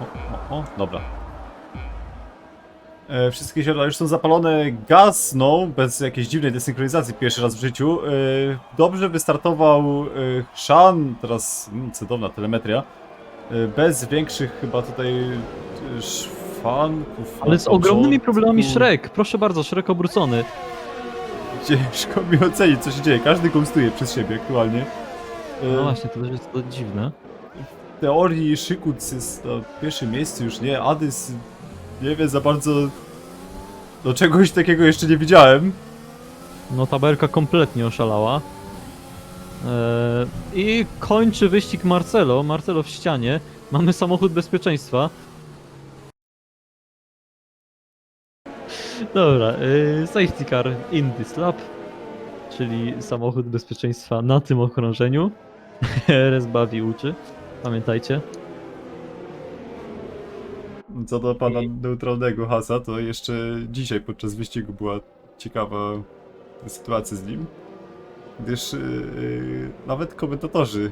O, o, o, dobra. E, wszystkie źródła już są zapalone, gasną, bez jakiejś dziwnej desynchronizacji pierwszy raz w życiu. E, dobrze wystartował e, Shan, teraz mm, cudowna telemetria. E, bez większych chyba tutaj e, szwanków. Ale z na ogromnymi problemami. Shrek. Proszę bardzo, Shrek obrócony. Ciężko mi ocenić, co się dzieje. Każdy gąstuje przez siebie aktualnie. E, No właśnie, to też jest to dziwne. Teorii Szykuc jest na pierwszym miejscu, już nie. Adys nie wie za bardzo. Do czegoś takiego jeszcze nie widziałem. No tabelka kompletnie oszalała. Eee, I kończy wyścig Marcelo. Marcelo w ścianie. Mamy samochód bezpieczeństwa. Dobra, yy, safety car in this lap, czyli samochód bezpieczeństwa na tym okrążeniu. RS bawi uczy, pamiętajcie. Co do pana neutralnego hasa, to jeszcze dzisiaj podczas wyścigu była ciekawa sytuacja z nim. Gdyż yy, nawet komentatorzy,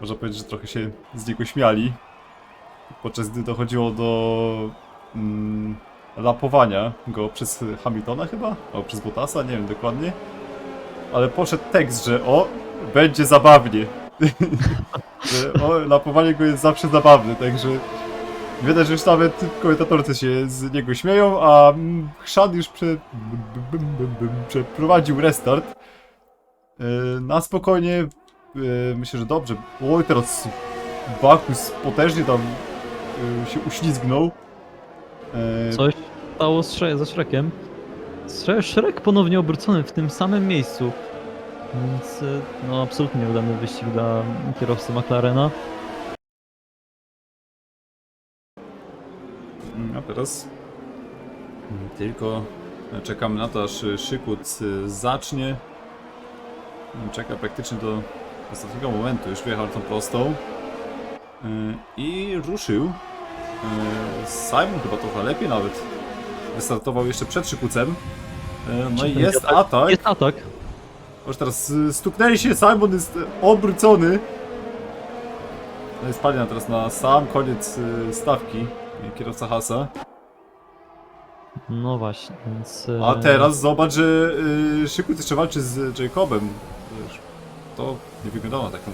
można powiedzieć, że trochę się z niego śmiali. Podczas gdy dochodziło do mm, lapowania go przez Hamiltona chyba? O, przez Bottasa, nie wiem dokładnie. Ale poszedł tekst, że o, będzie zabawnie. o, lapowanie go jest zawsze zabawne, także Widać, że już nawet komentatorcy się z niego śmieją, a Chrzan już prze, bym, bym, bym, bym, przeprowadził restart. Yy, na spokojnie, yy, myślę, że dobrze. Oj, teraz Bakus potężnie tam yy, się uślizgnął. Coś stało z Shre- ze Shrekiem. Shre- Shrek ponownie obrócony w tym samym miejscu. Więc y, no absolutnie nieudany wyścig dla kierowcy McLarena. A teraz tylko czekamy na to, aż Szykuc y, zacznie. Czeka praktycznie do ostatniego momentu. Już wyjechał tą prostą. Y, I ruszył. Simon chyba trochę lepiej nawet. Wystartował jeszcze przed Szykucem. No i jest atak. Jest atak. Już teraz y, stuknęli się, Simon jest obrócony. No i spadnie nam teraz na sam koniec y, stawki y, kierowca Hasa. No właśnie, więc... A teraz zobacz, że Szykuc jeszcze walczy z Jacobem. To nie wyglądało na taką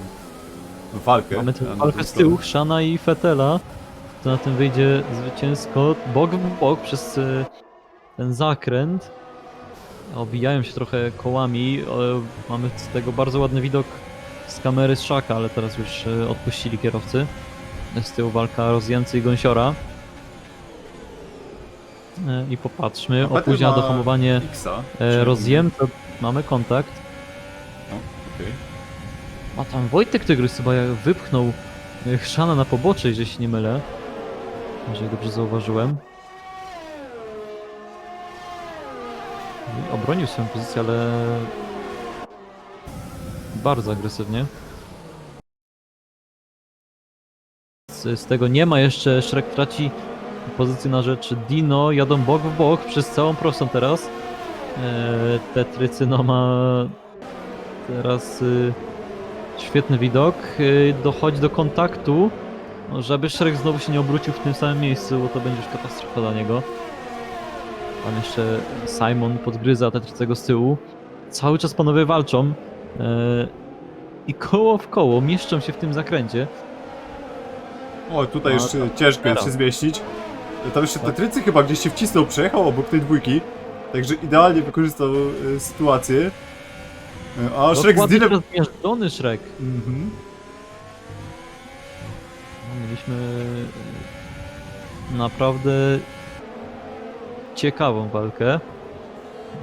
walkę. Mamy tę walkę z tyłu. Shana i Fetela. To na tym wyjdzie zwycięsko. Bok w bok przez ten zakręt. Obijają się trochę kołami. O, Mamy z tego bardzo ładny widok z kamery z szaka, ale teraz już y, odpuścili kierowcy. Z tyłu walka Rozjęcy i Gąsiora. E, I popatrzmy, opóźnia ma dohamowanie e, Rozjęty. Mamy kontakt. No, okej. A tam Wojtek Tygrys chyba wypchnął e, Chrzana na pobocze, jeżeli się nie mylę. Jeżeli dobrze zauważyłem. Obronił swoją pozycję, ale bardzo agresywnie. Z, z tego nie ma jeszcze, Shrek traci pozycję na rzecz Dino, jadą bok w bok przez całą prostą teraz. Eee, Tetrycyno ma teraz y, świetny widok, y, dochodzi do kontaktu, żeby Shrek znowu się nie obrócił w tym samym miejscu, bo to będzie już katastrofa dla niego. Tam jeszcze Simon podgryza Tetrycego z tyłu. Cały czas panowie walczą e, i koło w koło mieszczą się w tym zakręcie. O, tutaj jeszcze to ciężko jest teraz. się zmieścić. Tam jeszcze Tak. Tetrycy chyba gdzieś się wcisnął, przejechał obok tej dwójki. Także idealnie wykorzystał y, sytuację. Y, A Shrek z Dokładnie Dinem... teraz zmiażdżony Shrek. Mhm. No, Mieliśmy e, naprawdę ciekawą walkę.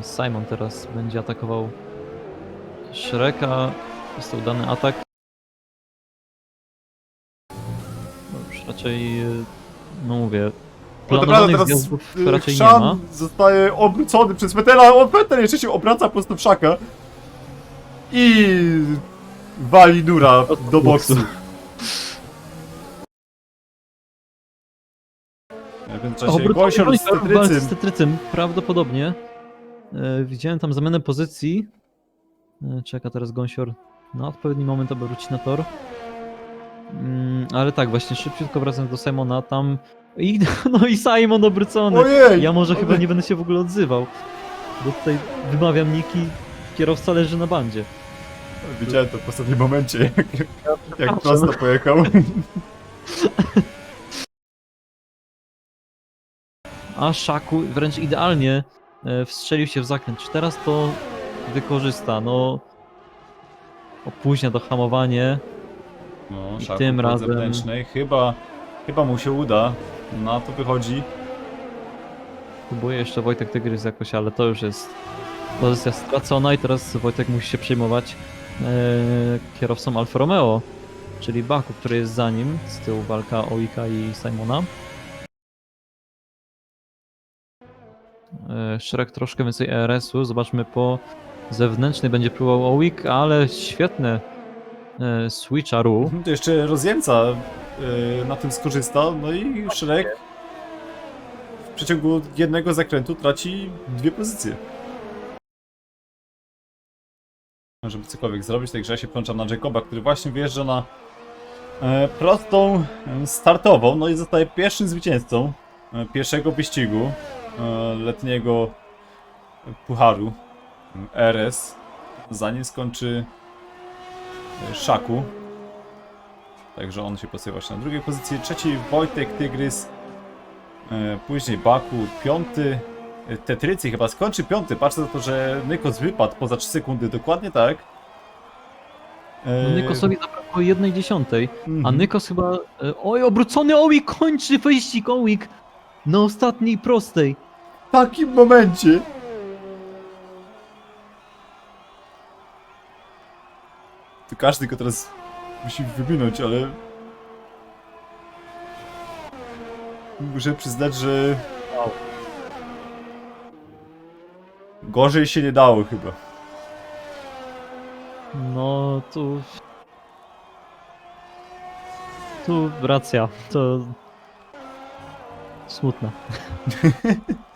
Simon teraz będzie atakował Shreka. Jest to udany atak. No już raczej, no mówię, No planowanych teraz zjazdów y, raczej nie ma. Zostaje obrócony przez Fetela, on Fetel jeszcze się obraca prosto w szaka. I wali Dura do boksu. W międzyczasie z Tetrycym. Prawdopodobnie. E, widziałem tam zamianę pozycji. E, czeka teraz Gąsior na odpowiedni moment, aby wrócić na tor. Mm, ale tak, właśnie szybciutko wracając do Simona, tam... I, no i Simon obrócony. Ojej! Ja może Ojej. chyba nie będę się w ogóle odzywał, bo tutaj wymawiam niki, kierowca leży na bandzie. Widziałem to w ostatnim momencie, jak, jak prosto pojechał. A Szaku wręcz idealnie e, wstrzelił się w zakręt. Czy teraz to wykorzysta? No... Opóźnia to hamowanie. No, I tym razem- zewnętrznej. Chyba, chyba mu się uda. Na to wychodzi. Próbuje jeszcze Wojtek Tygrys jakoś, ale to już jest pozycja stracona i teraz Wojtek musi się przejmować e, kierowcą Alfa Romeo, czyli Baku, który jest za nim. Z tyłu walka Oika i Simona. E, Shrek troszkę więcej ERS-u. Zobaczmy po zewnętrznej będzie próbował Oik, ale świetne e, switcharu. Mhm, To jeszcze rozjemca y, na tym skorzysta. No i Shrek w przeciągu jednego zakrętu traci dwie pozycje. Żeby cokolwiek zrobić, także ja się włączam na Jacoba, który właśnie wyjeżdża na e, prostą e, startową, no i zostaje pierwszym zwycięzcą e, pierwszego wyścigu e, letniego pucharu e, RS, zanim skończy e, Szaku. Także on się właśnie na drugiej pozycji. Trzeci Wojtek Tygrys, e, później Baku, piąty e, Tetrycy chyba skończy piąty. Patrzę na to, że Nykos wypadł poza 3 sekundy, dokładnie tak. E, No Nykosowi zabrakło jednej dziesiątej. A mhm. Nykos chyba. e, Oj, obrócony Owik kończy wyścig Owik na ostatniej prostej. W takim momencie. To każdy go teraz musi wyminąć, ale... Muszę przyznać, że... Gorzej się nie dało chyba. No tu. Tu racja. To. Smutne.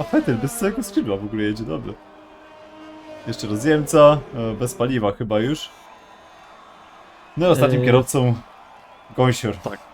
A Fetel bez całego skrzydła w ogóle jedzie, dobra. Jeszcze rozjemca, e, bez paliwa chyba już. No i ostatnim Eee. kierowcą Gąsior. Tak.